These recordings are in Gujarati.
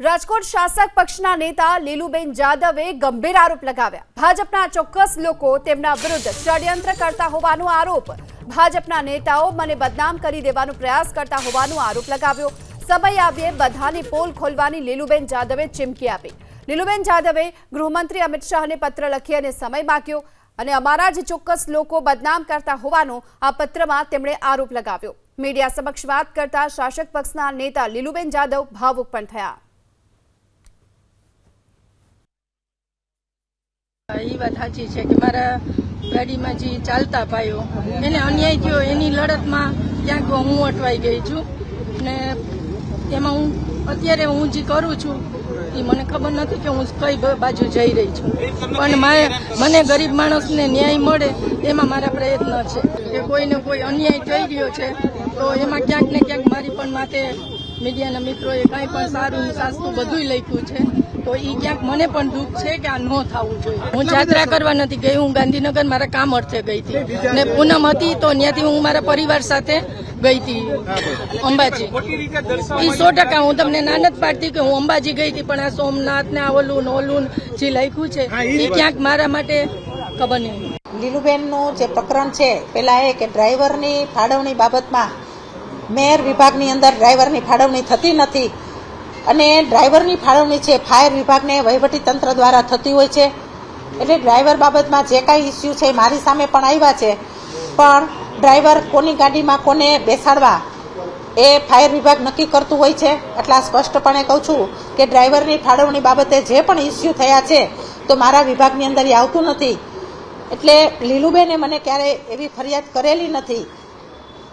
રાજકોટ શાસક પક્ષના નેતા લીલુબેન જાદવે ગંભીર આરોપ લગાવ્યા. ભાજપના ચોક્કસ લોકો તેમના વિરુદ્ધ ષડયંત્ર કરતા હોવાનો આરોપ. ભાજપના નેતાઓ મને બદનામ કરી દેવાનો પ્રયાસ કરતા હોવાનો આરોપ લગાવ્યો. સમય આવ્યે બધાની પોલ ખોલવાની લીલુબેન જાદવે ચીમકી આપી. લીલુબેન જાદવે ગૃહમંત્રી અમિત શાહને પત્ર લખી અને સમય માગ્યો અને અમારા જ ચોક્કસ લોકો બદનામ કરતા હોવાનો આ પત્રમાં તેમણે આરોપ લગાવ્યો. મીડિયા સમક્ષ વાત કરતા શાસક પક્ષના નેતા લીલુબેન જાદવ ભાવુક પણ થયા. એ વાત સાચી છે કે મારા ગાડીમાં જે ચાલતા ભાઈઓ એને અન્યાય થયો, એની લડતમાં ક્યાંક હું અટવાઈ ગઈ છું. ને એમાં હું, અત્યારે હું જે કરું છું, એ મને ખબર નથી કે હું કઈ બાજુ જઈ રહી છું. પણ મને ગરીબ માણસને ન્યાય મળે, એમાં મારા પ્રયત્ન છે. કે કોઈને કોઈ અન્યાય થઈ રહ્યો છે, તો એમાં ક્યાંક ને ક્યાંક મારી પણ માથે મીડિયાના મિત્રોએ કાંઈ પણ સારું સાસતું બધુંય લખ્યું છે. તો એ ક્યાંક મને પણ દુઃખ છે કે આ ન થવું જોઈએ. હું યાત્રા કરવા નથી ગઈ હું ગાંધીનગર મારા કામ અર્થે ગઈ હતી. ને પૂનમ હતી તો ત્યાંથી હું મારા પરિવાર સાથે ગઈ હતી. અંબાજી. એ સો ટકા હું તમને નાનત પાડતી કે હું અંબાજી ગઈ હતી પણ આ સોમનાથ ને આ ઓલું ઓલું જે લખ્યું છે એ ક્યાંક મારા માટે ખબર નહીં. લીલુબેનનું જે પ્રકરણ છે પેલા એ કે ડ્રાઈવરની ફાળવણી બાબતમાં મેયર વિભાગની અંદર ડ્રાઈવરની ફાળવણી થતી નથી. અને ડ્રાઈવરની ફાળવણી છે, ફાયર વિભાગને વહીવટી તંત્ર દ્વારા થતી હોય છે. એટલે ડ્રાઈવર બાબતમાં જે કાંઈ ઇસ્યુ છે મારી સામે પણ આવ્યા છે. પણ ડ્રાઈવર કોની ગાડીમાં કોને બેસાડવા એ ફાયર વિભાગ નક્કી કરતું હોય છે. એટલા સ્પષ્ટપણે કહું છું કે ડ્રાઈવરની ફાળવણી બાબતે જે પણ ઇસ્યુ થયા છે, તો મારા વિભાગની અંદર એ આવતું નથી. એટલે લીલુબેને મને ક્યારેય એવી ફરિયાદ કરેલી નથી.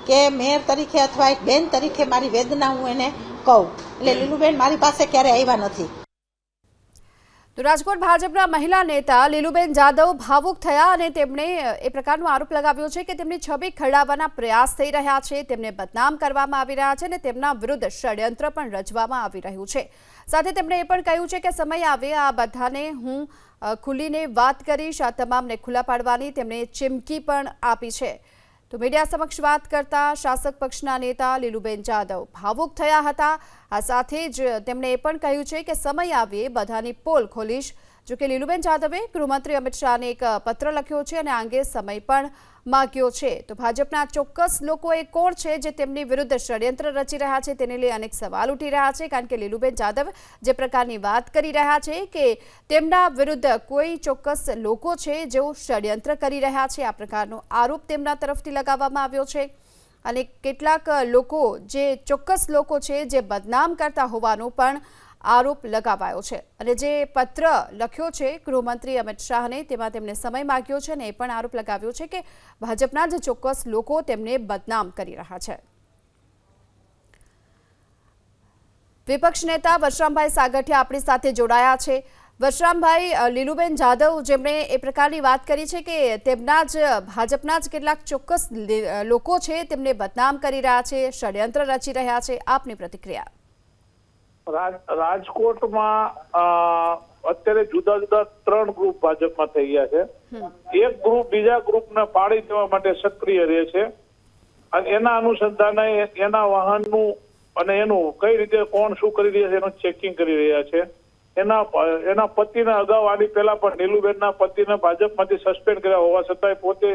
કે મેયર તરીકે અથવા એક બેન તરીકે મારી વેદના હું એને કહું. એટલે લીલુબેન મારી પાસે ક્યારેય આવ્યા નથી. તો રાજકોટ ભાજપના મહિલા નેતા લીલુબેન જાદવ ભાવુક થયા અને તેમણે એ પ્રકારનો આરોપ લગાવ્યો છે કે તેમની છબી ખરડાવવાના પ્રયાસ થઈ રહ્યા છે, તેમને બદનામ કરવામાં આવી રહ્યા છે અને તેમના વિરુદ્ધ ષડયંત્ર પણ રચવામાં આવી રહ્યું છે. સાથે તેમણે એ પણ કહ્યું છે કે સમય આવે, આ બધાને હું ખુલીને વાત કરીશ, આ તમામને ખુલ્લા પાડવાની તેમણે ચીમકી પણ આપી છે. તો મીડિયા સમક્ષ વાત કરતા શાસક પક્ષના નેતા લીલુબેન જાદવ ભાવુક થયા હતા. આ સાથે જ તેમણે એ પણ કહ્યું છે કે સમય આવે બધાની પોલ ખોલીશ. જો કે લીલુબેન જાદવે ગૃહમંત્રી અમિત શાહને એક પત્ર લખ્યો છે અને આ અંગે સમય પણ માગ્યો છે. તો ભાજપના ચોક્કસ લોકો એ કોણ છે જે તેમની વિરુદ્ધ ષડયંત્ર રચી રહ્યા છે તેને લઈ અનેક સવાલ ઉઠી રહ્યા છે, કારણ કે લીલુબેન જાદવ જે પ્રકારની વાત કરી રહ્યા છે કે તેમના વિરુદ્ધ કોઈ ચોક્કસ લોકો છે જેઓ ષડયંત્ર કરી રહ્યા છે, આ પ્રકારનો આરોપ તેમના તરફથી લગાવવામાં આવ્યો છે. અને કેટલાક લોકો જે ચોક્કસ લોકો છે જે બદનામ કરતા હોવાનો પણ આરોપ લગાવાયો છે. અને જે પત્ર લખ્યો છે ગૃહમંત્રી અમિત શાહને, તેમાં તેમણે સમય માગ્યો છે અને એ પણ આરોપ લગાવ્યો છે કે ભાજપના જ ચોક્કસ લોકો તેમને બદનામ કરી રહ્યા છે. વિપક્ષ નેતા વશરામભાઈ સાગઠિયા આપણી સાથે જોડાયા છે. વશરામભાઈ લીલુબેન જાદવ જેમણે એ પ્રકારની વાત કરી છે કે તેમના જ, ભાજપના જ કેટલાક ચોક્કસ લોકો છે, તેમને બદનામ કરી રહ્યા છે, ષડયંત્ર રચી રહ્યા છે. આપની પ્રતિક્રિયા. રાજકોટમાં અત્યારે જુદા જુદા ત્રણ ગ્રુપ ભાજપમાં થઈ ગયા છે. એક ગ્રુપ બીજા ગ્રુપને પાડી દેવા માટે સક્રિય રહે છે. અને એના અનુસંધાને એના વાહનનું અને એનું કઈ રીતે કોણ શું કરી રહ્યા છે એનું ચેકિંગ કરી રહ્યા છે. એના એના પતિને અગાઉ આની પહેલા પણ નીલુબેનના પતિને ભાજપમાંથી સસ્પેન્ડ કર્યા હોવા છતાંય પોતે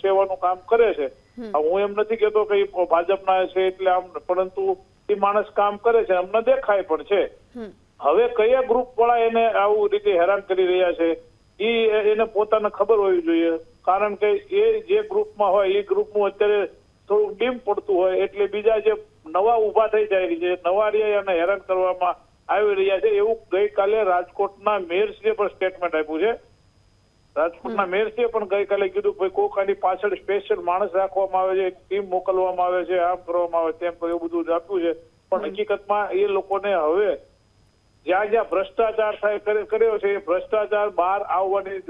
સેવાનું કામ કરે છે. હું એમ નથી કહેતો કે ભાજપના છે એટલે આમ પરંતુ એ માણસ કામ કરે છે અમને દેખાય પણ છે. હવે કયા ગ્રુપ વાળા એને આવું રીતે હેરાન કરી રહ્યા છે ઈ એને પોતાને ખબર હોવી જોઈએ. કારણ કે એ જે ગ્રુપમાં હોય એ ગ્રુપનું અત્યારે થોડું ડીમ પડતું હોય એટલે બીજા જે નવા ઊભા થઈ જાય છે નવા રહ્યા એને હેરાન કરવામાં આવી રહ્યા છે એવું ગઈકાલે રાજકોટના મેયરશ્રીએ પણ સ્ટેટમેન્ટ આપ્યું છે. રાજકોટના મેયરશ્રીએ પણ ગઈકાલે કીધું ભાઈ કોક આની પાછળ સ્પેશિયલ માણસ રાખવામાં આવે છે ટીમ મોકલવામાં આવે છે આમ કરવામાં આવે તેમ એવું બધું આપ્યું છે. પણ હકીકતમાં એ લોકોને હવે જ્યાં જ્યાં ભ્રષ્ટાચાર થાય કર્યો છે એ ભ્રષ્ટાચાર બહાર આવવાની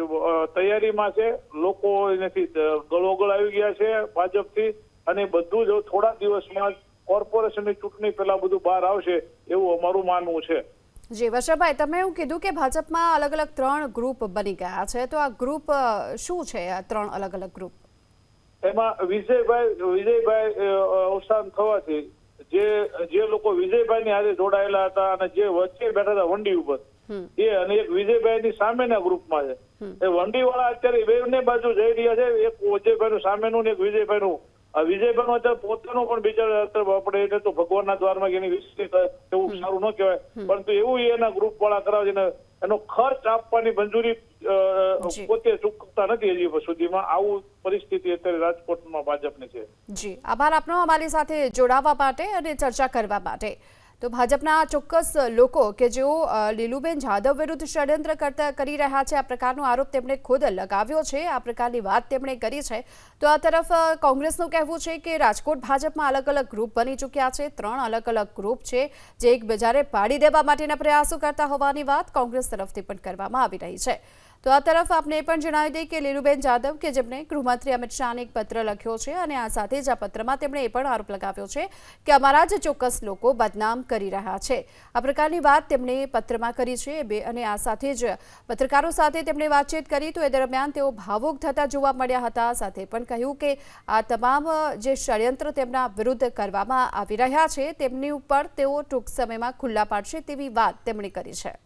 તૈયારીમાં છે. લોકો એનાથી ગળોગળ આવી ગયા છે ભાજપથી અને બધું જ થોડા દિવસમાં કોર્પોરેશનની ચૂંટણી પહેલા બધું બહાર આવશે એવું અમારું માનવું છે. જી વર્ષાભાઈ તમે એવું કીધું કે ભાજપમાં અલગ અલગ ત્રણ ગ્રુપ બની ગયા છે. તો આ ગ્રુપ શું છે આ ત્રણ અલગ અલગ ગ્રુપ એમાં વિજયભાઈ વિજયભાઈ અવસાન થવાથી જે જે લોકો વિજયભાઈની હારે જોડાયેલા હતા અને જે વચ્ચે બેઠા હતા વંડી ઉપર એ અને એક વિજયભાઈની સામેના ગ્રુપમાં છે. એ વંડી વાળા અત્યારે બેવને બાજુ જઈ રહ્યા છે એક વિજયભાઈનું સામેનું ને એક વિજયભાઈનું. આ વિજયભાઈનું અત્યારે પોતાનું પણ બીજા અત્યારે આપણે એટલે તો ભગવાનના દ્વારમાં એની વિશે એવું સારું ન કહેવાય. પરંતુ એવું એના ગ્રુપ વાળા કરાવે છે એનો ખર્ચ આપવાની મંજૂરી. પોતે ચૂકતા નથી હજી સુધીમાં. આવું પરિસ્થિતિ અત્યારે રાજકોટમાં ભાજપની છે. જી. આભાર આપનો અમારી સાથે જોડાવા માટે અને ચર્ચા કરવા માટે. તો ભાજપના ચોક્કસ લોકો કે જેઓ લીલુબેન જાદવ વિરુદ્ધ ષડયંત્ર કરતા કરી રહ્યા છે આ પ્રકારનો આરોપ તેમણે ખુદ લગાવ્યો છે. આ પ્રકારની વાત તેમણે કરી છે. તો આ તરફ કોંગ્રેસનું કહેવું છે કે રાજકોટ ભાજપમાં અલગ અલગ ગ્રુપ બની ચૂક્યા છે. ત્રણ અલગ અલગ ગ્રુપ છે જે એકબીજાને પાડી દેવા માટેના પ્રયાસો કરતા હોવાની વાત કોંગ્રેસ તરફથી પણ કરવામાં આવી રહી છે. તો આ તરફ આપને પણ જણાવી દઈએ કે લીલુબેન જાદવ કે જેમણે ગૃહમંત્રી અમિત શાહને એક પત્ર લખ્યો છે અને આ સાથે જ આ પત્રમાં તેમણે એ પણ આરોપ લગાવ્યો છે કે અમારા જ ચોક્કસ લોકો બદનામ કરી રહ્યા છે. આ પ્રકારની વાત તેમણે પત્રમાં કરી છે અને આ સાથે જ પત્રકારો સાથે તેમણે વાતચીત કરી તો એ દરમિયાન તેઓ ભાવુક થતા જોવા મળ્યા હતા. સાથે પણ કહ્યું કે આ તમામ જે ષડયંત્ર તેમના વિરુદ્ધ કરવામાં આવી રહ્યા છે તેમની ઉપર તેઓ ટૂંક સમયમાં ખુલ્લા પાડશે તેવી વાત તેમણે કરી છે.